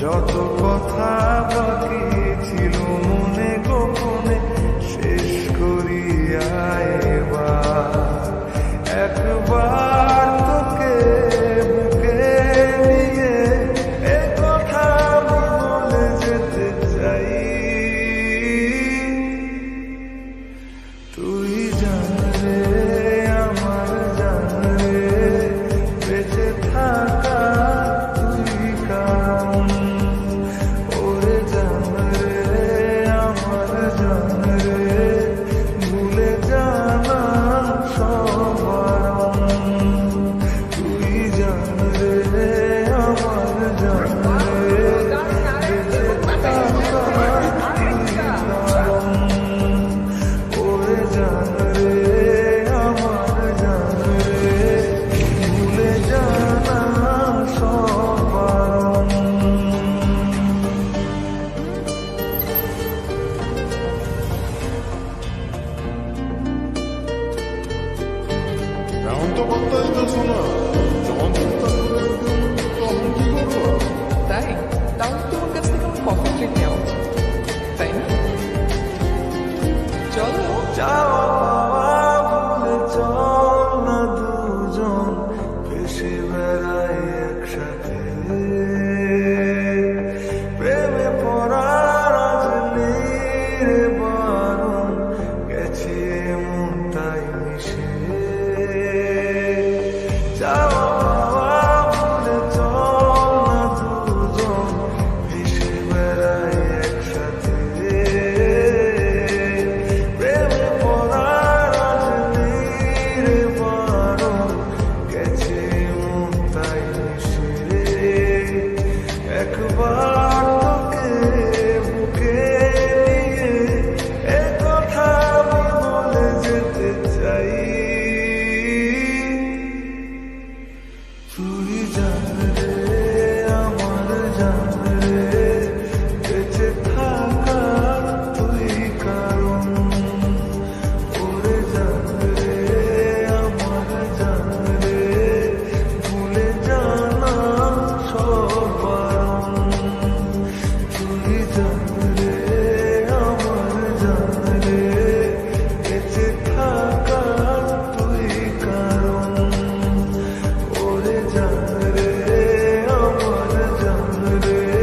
যত কথা বল 또 걷다 이던 소나 좀 তুই জানে மனதே